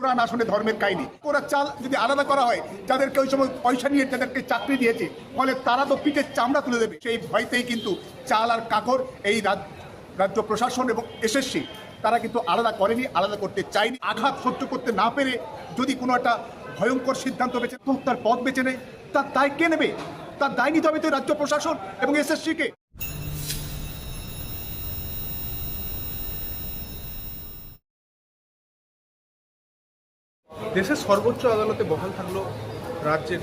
কোরআন আসলে ধর্মের কাহিনী। ওরা চাল যদি আলাদা করা হয়, যাদেরকে ওই সময় পয়সা নিয়ে যাদেরকে চাকরি দিয়েছে, ফলে তারা তো পিঠের চামড়া তুলে দেবে। সেই ভয়তেই কিন্তু চাল আর কাকর এই রাজ- রাজ্য প্রশাসন এবং এসএসসি, তারা কিন্তু আলাদা করেনি, আলাদা করতে চায়নি। আঘাত সহ্য করতে না পেরে যদি কোনো একটা ভয়ঙ্কর সিদ্ধান্ত বেছে তার পথ বেছে নেয় তার দায় কে নেবে? তার দায় নিতে হবে তো রাজ্য প্রশাসন এবং এসএসসিকে। দেশের সর্বোচ্চ আদালতে বহাল থাকল রাজ্যের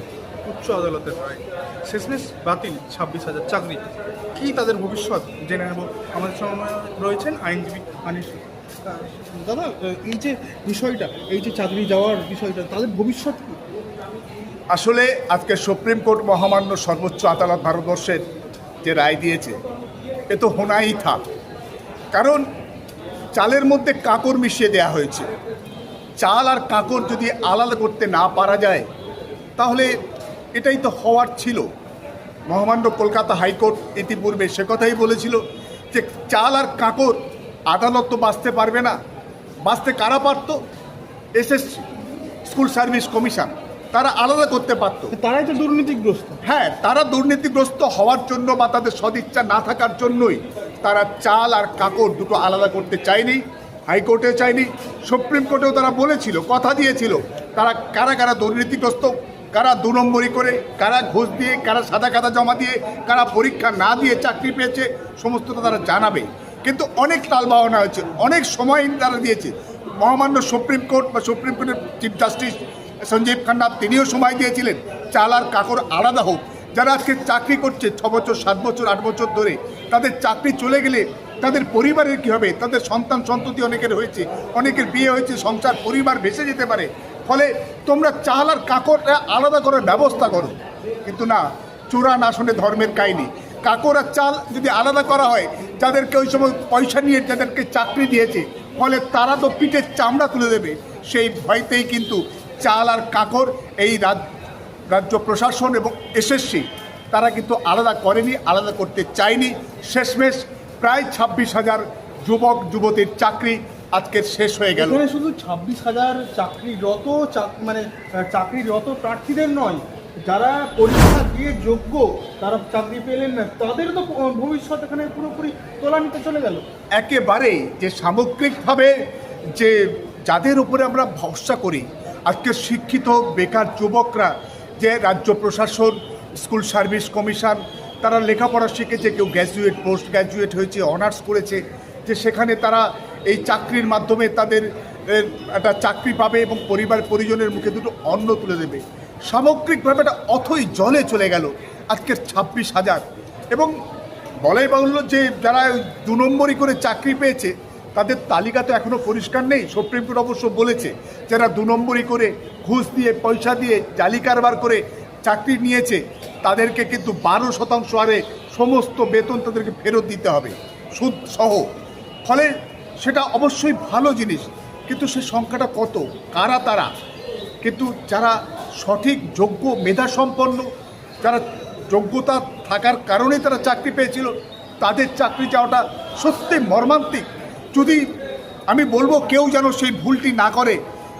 উচ্চ আদালতের রায় শেষমেশ বাতিল ছাব্বিশ হাজার চাকরি। কি তাদের ভবিষ্যৎ জেনে নেব? আমাদের সময় রয়েছেন আইনজীবী আনিস দাদা এই যে বিষয়টা এই যে চাকরি যাওয়ার বিষয়টা তাদের ভবিষ্যৎ কি? আসলে আজকে সুপ্রিম কোর্ট মহামান্য সর্বোচ্চ আদালত ভারতবর্ষের যে রায় দিয়েছে এ তো হোনাই থাক। কারণ চালের মধ্যে কাকর মিশিয়ে দেয়া হয়েছে। চাল আর কাঁকর যদি আলাদা করতে না পারা যায় তাহলে এটাই তো হওয়ার ছিল। মহামান্য কলকাতা হাইকোর্ট ইতিপূর্বে সে কথাই বলেছিল যে চাল আর কাঁকর আদালত তো বাঁচতে পারবে না। বাঁচতে কারা পারত? SSC school service commission. তারা আলাদা করতে পারতো। তারাই তো দুর্নীতিগ্রস্ত। হ্যাঁ তারা দুর্নীতিগ্রস্ত হওয়ার জন্য বা তাদের সদিচ্ছা না থাকার জন্যই তারা চাল আর কাকড় দুটো আলাদা করতে চায়নি। হাইকোর্টে চায়নি সুপ্রিম কোর্টেও তারা বলেছিল, কথা দিয়েছিল, তারা কারা কারা দুর্নীতিগ্রস্ত, কারা দু নম্বরই করে, কারা ঘুষ দিয়ে, কারা সাদা কাদা জমা দিয়ে, কারা পরীক্ষা না দিয়ে চাকরি পেয়েছে, সমস্তটা তারা জানাবে। কিন্তু অনেক টালবাহনা হয়েছে, অনেক সময় তারা দিয়েছে। মহামান্য সুপ্রিম কোর্ট বা সুপ্রিম কোর্টের চিফ জাস্টিস সঞ্জীব খান্না, তিনিও সময় দিয়েছিলেন, চাল আর কাকর আলাদা হোক। যারা আজকে চাকরি করছে, ছ বছর, সাত বছর, আট বছর ধরে, তাদের চাকরি চলে গেলে তাদের পরিবারের কী হবে? তাদের সন্তান সন্ততি অনেকের হয়েছে, অনেকের বিয়ে হয়েছে, সংসার, পরিবার ভেসে যেতে পারে। ফলে তোমরা চাল আর কাকরটা আলাদা করার ব্যবস্থা করো। কিন্তু না চোরা না শুনে ধর্মের কাহিনি। কাকর আর চাল যদি আলাদা করা হয়, যাদেরকে ওই সময় পয়সা নিয়ে যাদেরকে চাকরি দিয়েছে, ফলে তারা তো পিঠের চামড়া তুলে দেবে। সেই ভয়তেই কিন্তু চাল আর কাকর এই রাজ- রাজ্য প্রশাসন এবং এসএসসি, তারা কিন্তু আলাদা করেনি, আলাদা করতে চায়নি। শেষমেশ প্রায় ছাব্বিশ হাজার যুবক যুবতীর চাকরি আজকের শেষ হয়ে গেল। শুধু ছাব্বিশ হাজার চাকরিরত চাক- মানে চাকরিরত প্রার্থীদের নয় যারা পরীক্ষা দিয়ে যোগ্য তারা চাকরি পেলেন না তাদের তো ভবিষ্যৎ এখানে পুরোপুরি তোলানিতে চলে গেল। একেবারে যে সামগ্রিকভাবে যে যাদের উপরে আমরা ভরসা করি আজকে শিক্ষিত বেকার যুবকরা যে রাজ্য প্রশাসন স্কুল সার্ভিস কমিশন তারা লেখাপড়া শিখেছে, কেউ গ্র্যাজুয়েট পোস্ট গ্র্যাজুয়েট হয়েছে অনার্স করেছে, যে সেখানে তারা এই চাকরির মাধ্যমে তাদের একটা চাকরি পাবে এবং পরিবার পরিজনের মুখে দুটো অন্ন তুলে দেবে। সামগ্রিকভাবে একটা অথই জলে চলে গেল আজকের ছাব্বিশ হাজার। এবং বলাই বাহুল্য যে যারা দু নম্বরই করে চাকরি পেয়েছে, তাদের তালিকা তো এখনও পরিষ্কার নেই। সুপ্রিম কোর্ট অবশ্য বলেছে, যারা দু নম্বরই করে ঘুষ দিয়ে, পয়সা দিয়ে, জালি কারবার করে চাকরি নিয়েছে তাদেরকে কিন্তু বারো শতাংশ হারে সমস্ত বেতন তাদেরকে ফেরত দিতে হবে, সুদ সহ। ফলে সেটা অবশ্যই ভালো জিনিস, কিন্তু সে সংখ্যাটা কত, কারা তারা? কিন্তু যারা সঠিক, যোগ্য মেধা সম্পন্ন যারা যোগ্যতা থাকার কারণে তারা চাকরি পেয়েছিল, তাদের চাকরি যাওয়াটা সত্যি মর্মান্তিক। যদি আমি বলব কেউ যেন সেই ভুলটি না করে,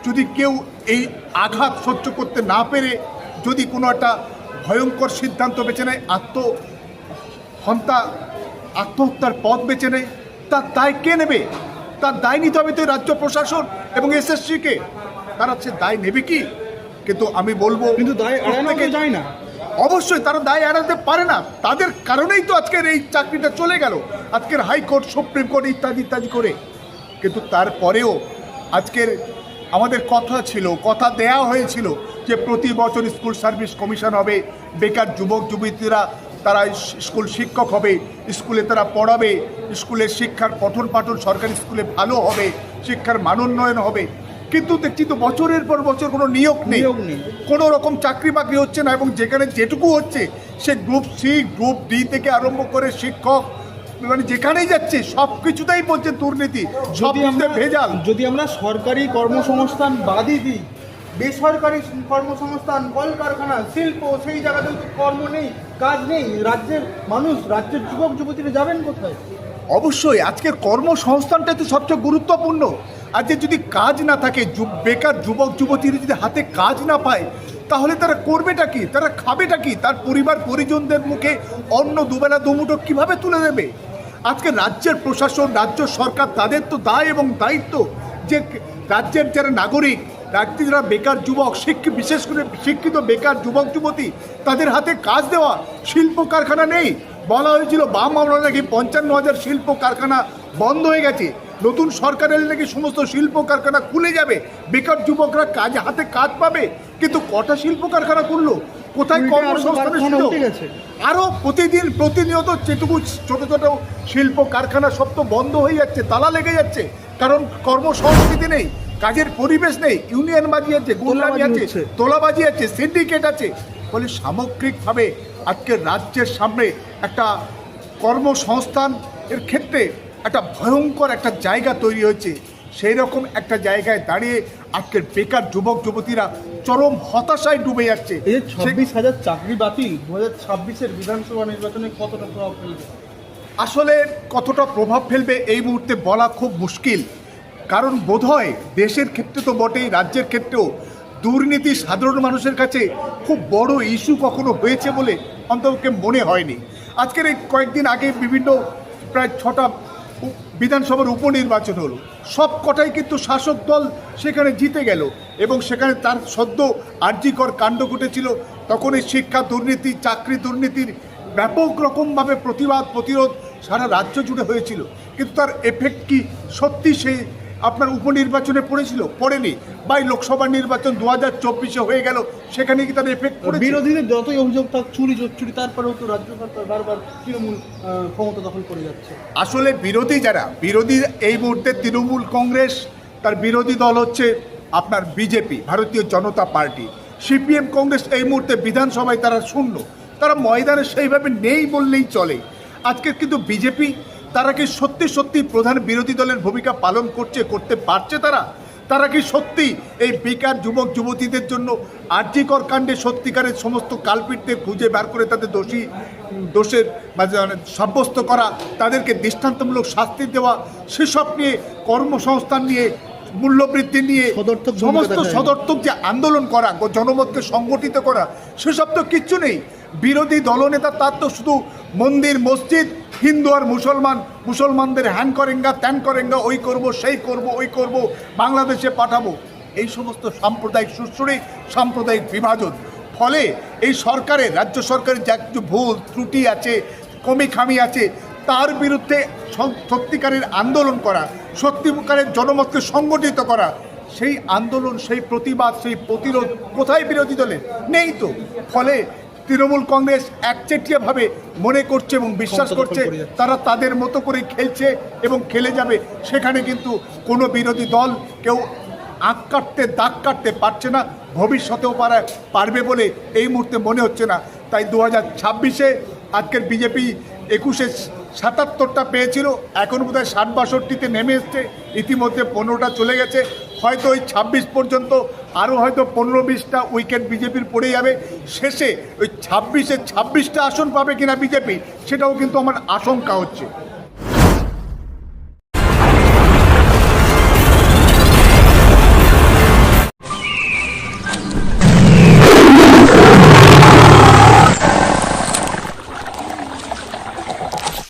যদি কেউ এই আঘাত সহ্য করতে না পেরে, যদি কোনো একটা ভয়ঙ্কর সিদ্ধান্ত বেছে নেয় আত্ম হন্তা আত্মহত্যার পথ বেছে নেয়। তার দায় কে নেবে? তার দায় নিতে হবে তো রাজ্য প্রশাসন এবং এসএসসিকে। তারা সে দায় নেবে কি? কিন্তু আমি বলব কিন্তু দায় এড়ানো তো যায় না। অবশ্যই তারা দায় এড়াতে পারে না। তাদের কারণেই তো আজকের এই চাকরিটা চলে গেল। আজকের হাইকোর্ট সুপ্রিম কোর্ট ইত্যাদি ইত্যাদি করে। কিন্তু তারপরেও আজকের আমাদের কথা ছিল কথা দেয়া হয়েছিল। যে প্রতি বছর স্কুল সার্ভিস কমিশন হবে বেকার যুবক যুবতীরা তারা স্কুল শিক্ষক হবে স্কুলে তারা পড়াবে স্কুলের শিক্ষার পঠন পাঠন সরকারি স্কুলে ভালো হবে শিক্ষার মানোন্নয়ন হবে। কিন্তু দেখছি তো বছরের পর বছর কোনো নিয়োগ নেই। নিয়োগ নেই। কোনো রকম চাকরি বাকরি হচ্ছে না এবং যেখানে যেটুকু হচ্ছে সে গ্রুপ সি গ্রুপ ডি থেকে আরম্ভ করে শিক্ষক মানে যেখানেই যাচ্ছে সব কিছুতেই বলছে দুর্নীতি সব যদি আমরা ভেজাল। যদি আমরা সরকারি কর্মসংস্থান বাদই দিই বেসরকারি কর্মসংস্থান, কলকারখানা, শিল্প, সেই জায়গাতে তো কর্ম নেই, কাজ নেই। রাজ্যের মানুষ, রাজ্যের যুবক, যুবতীরা যাবেন কোথায়? অবশ্যই, আজকের কর্মসংস্থানটাই তো সবচেয়ে গুরুত্বপূর্ণ। আজকে যদি কাজ না থাকে বেকার যুবক যুবতীরা যদি হাতে কাজ না পায়, তাহলে তারা করবেটা কি? তারা খাবেটা কি? তার পরিবার, পরিজনদের মুখে অন্ন দুবেলা, দুমুঠো কীভাবে তুলে দেবে? আজকে রাজ্যের প্রশাসন, রাজ্য সরকার তাদের তো দায় এবং দায়িত্ব যে রাজ্যের যারা নাগরিক রাজ্যে যারা বেকার যুবক শিক্ষিত বিশেষ করে শিক্ষিত বেকার যুবক যুবতী তাদের হাতে কাজ দেওয়া শিল্প কারখানা নেই। বলা হয়েছিল বাম আমলা নাকি পঞ্চান্ন হাজার শিল্প কারখানা বন্ধ হয়ে গেছে। নতুন সরকার এলে নাকি সমস্ত শিল্প কারখানা খুলে যাবে। বেকার যুবকরা কাজ হাতে কাজ পাবে। কিন্তু কটা শিল্প কারখানা খুললো? কোথায় কর্মসংস্থানের সুযোগ? আরও প্রতিদিন প্রতিনিয়ত যেটুকু ছোট ছোট শিল্প কারখানা সব তো বন্ধ হয়ে যাচ্ছে তালা লেগে যাচ্ছে। কারণ কর্মসংস্কৃতি নেই। কাজের পরিবেশ নেই ইউনিয়ন বাজি আছে গোলামি আছে। তোলাবাজি আছে সিন্ডিকেট আছে। ফলে সামগ্রিকভাবে আজকে রাজ্যের সামনে একটা কর্মসংস্থান এর ক্ষেত্রে একটা ভয়ঙ্কর একটা জায়গা তৈরি হয়েছে। সেই রকম একটা জায়গায় দাঁড়িয়ে আজকের বেকার যুবক যুবতীরা চরম হতাশায় ডুবে যাচ্ছে। এই ছাব্বিশ হাজার চাকরি বাতিল দু হাজার ছাব্বিশের বিধানসভা নির্বাচনে কতটা প্রভাব ফেলবে? আসলে কতটা প্রভাব ফেলবে এই মুহূর্তে বলা খুব মুশকিল। কারণ বোধহয় দেশের ক্ষেত্রে তো বটেই, রাজ্যের ক্ষেত্রেও দুর্নীতি সাধারণ মানুষের কাছে খুব বড় ইস্যু কখনো হয়েছে বলে অন্ততকে মনে হয়নি। আজকের এই কয়েকদিন আগে বিভিন্ন প্রায় ছটা বিধানসভার উপনির্বাচন হলো। সব কটাই কিন্তু শাসক দল সেখানে জিতে গেল এবং সেখানে তার সদ্য আর্যিকর কাণ্ড ঘটেছিল। তখন এই শিক্ষা দুর্নীতি, চাকরি দুর্নীতির ব্যাপক রকমভাবে প্রতিবাদ, প্রতিরোধ সারা রাজ্য জুড়ে হয়েছিল। কিন্তু তার এফেক্ট কি সত্যি সেই আপনার উপনির্বাচনে পড়েছিল পড়েনি। বা লোকসভা নির্বাচন দু হাজার চব্বিশে হয়ে গেল সেখানে কি তার এফেক্ট পড়েছিল বিরোধীদের যতই অভিযোগ থাক চুরি চুরি তারপরেও তো রাজ্য সরকার বারবার তৃণমূল ক্ষমতা দখল করে যাচ্ছে। আসলে বিরোধী যারা বিরোধী এই মুহূর্তে তৃণমূল কংগ্রেস তার বিরোধী দল হচ্ছে আপনার বিজেপি ভারতীয় জনতা পার্টি। সিপিএম কংগ্রেস এই মুহূর্তে বিধানসভায় তারা শূন্য। তারা ময়দানে সেইভাবে নেই বললেই চলে। আজকে কিন্তু বিজেপি তারা কি সত্যি সত্যি প্রধান বিরোধী দলের ভূমিকা পালন করছে করতে পারছে তারা? তারা কি সত্যি এই বেকার যুবক যুবতীদের জন্য আর্যিকর কাণ্ডে সত্যিকারের সমস্ত কালপিটদের খুঁজে বার করে তাদের দোষী দোষের সাব্যস্ত করা তাদেরকে দৃষ্টান্তমূলক শাস্তি দেওয়া সেসব নিয়ে কর্মসংস্থান নিয়ে মূল্যবৃদ্ধি নিয়ে সমস্ত সদর্থক যে আন্দোলন করা জনমতকে সংগঠিত করা সেসব তো কিচ্ছু নেই। বিরোধী দলনেতা তার তো শুধু মন্দির মসজিদ হিন্দু আর মুসলমান, মুসলমানদের হ্যান করেঙ্গা, ত্যান করেঙ্গা, ওই করব, সেই করব, ওই করব, বাংলাদেশে পাঠাবো। এই সমস্ত সাম্প্রদায়িক সুশ্রী সাম্প্রদায়িক বিভাজন। ফলে এই সরকারের রাজ্য সরকারের যা কিছু ভুল ত্রুটি আছে, কমি খামি আছে, তার বিরুদ্ধে সত্যিকারের আন্দোলন করা, সত্যিকারের জনমতকে সংগঠিত করা, সেই আন্দোলন, সেই প্রতিবাদ, সেই প্রতিরোধ কোথায় বিরোধী দলের? নেই তো। ফলে তৃণমূল কংগ্রেস একচেটিয়াভাবে মনে করছে এবং বিশ্বাস করছে তারা তাদের মতো করে খেলছে এবং খেলে যাবে। সেখানে কিন্তু কোনো বিরোধী দল কেউ আঁক কাটতে দাগ কাটতে পারছে না। ভবিষ্যতেও পারা পারবে বলে এই মুহূর্তে মনে হচ্ছে না। তাই দু হাজার ছাব্বিশে আজকের বিজেপি একুশে সাতাত্তরটা পেয়েছিল। এখন বোধহয় ষাট বাষট্টিতে নেমে এসছে। ইতিমধ্যে পনেরোটা চলে গেছে। হয়তো ওই ছাব্বিশ পর্যন্ত, আরও হয়তো পনেরো বিশটা উইকেট বিজেপির পড়ে যাবে। শেষে ওই ছাব্বিশে ছাব্বিশটা আসন পাবে কিনা বিজেপি, সেটাও কিন্তু আমার আশঙ্কা হচ্ছে।